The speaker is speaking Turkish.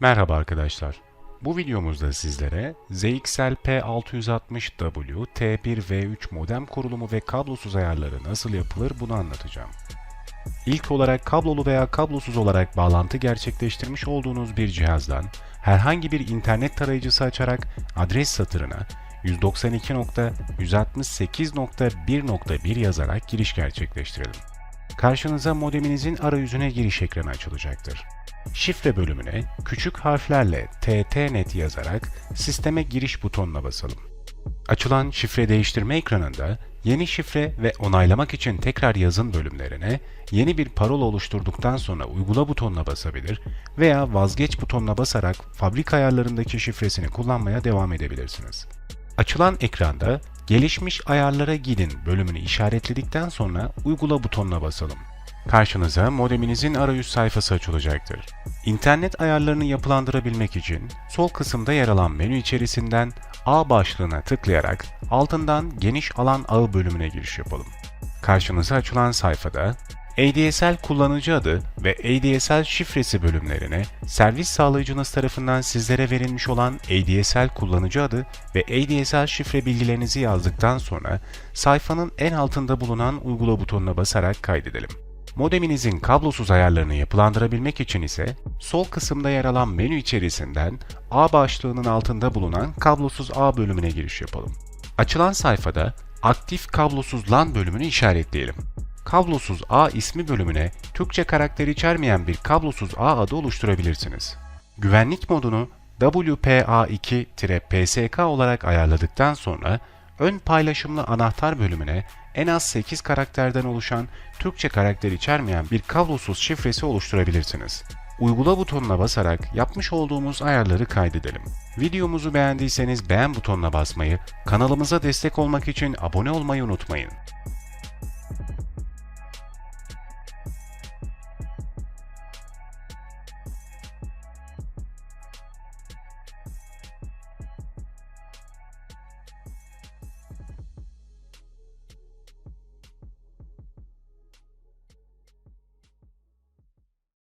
Merhaba arkadaşlar. Bu videomuzda sizlere ZXL P660W T1V3 modem kurulumu ve kablosuz ayarları nasıl yapılır bunu anlatacağım. İlk olarak kablolu veya kablosuz olarak bağlantı gerçekleştirmiş olduğunuz bir cihazdan herhangi bir internet tarayıcısı açarak adres satırına 192.168.1.1 yazarak giriş gerçekleştirelim. Karşınıza modeminizin arayüzüne giriş ekranı açılacaktır. Şifre bölümüne küçük harflerle TTNet yazarak sisteme giriş butonuna basalım. Açılan şifre değiştirme ekranında yeni şifre ve onaylamak için tekrar yazın bölümlerine yeni bir parola oluşturduktan sonra uygula butonuna basabilir veya vazgeç butonuna basarak fabrika ayarlarındaki şifresini kullanmaya devam edebilirsiniz. Açılan ekranda gelişmiş ayarlara gidin bölümünü işaretledikten sonra uygula butonuna basalım. Karşınıza modeminizin arayüz sayfası açılacaktır. İnternet ayarlarını yapılandırabilmek için sol kısımda yer alan menü içerisinden A başlığına tıklayarak altından geniş alan ağı bölümüne giriş yapalım. Karşınıza açılan sayfada ADSL kullanıcı adı ve ADSL şifresi bölümlerine servis sağlayıcınız tarafından sizlere verilmiş olan ADSL kullanıcı adı ve ADSL şifre bilgilerinizi yazdıktan sonra sayfanın en altında bulunan uygula butonuna basarak kaydedelim. Modeminizin kablosuz ayarlarını yapılandırabilmek için ise sol kısımda yer alan menü içerisinden A başlığının altında bulunan kablosuz A bölümüne giriş yapalım. Açılan sayfada aktif kablosuz LAN bölümünü işaretleyelim. Kablosuz A ismi bölümüne Türkçe karakter içermeyen bir kablosuz A adı oluşturabilirsiniz. Güvenlik modunu WPA2-PSK olarak ayarladıktan sonra ön paylaşımlı anahtar bölümüne en az 8 karakterden oluşan Türkçe karakter içermeyen bir kablosuz şifresi oluşturabilirsiniz. Uygula butonuna basarak yapmış olduğumuz ayarları kaydedelim. Videomuzu beğendiyseniz beğen butonuna basmayı, kanalımıza destek olmak için abone olmayı unutmayın.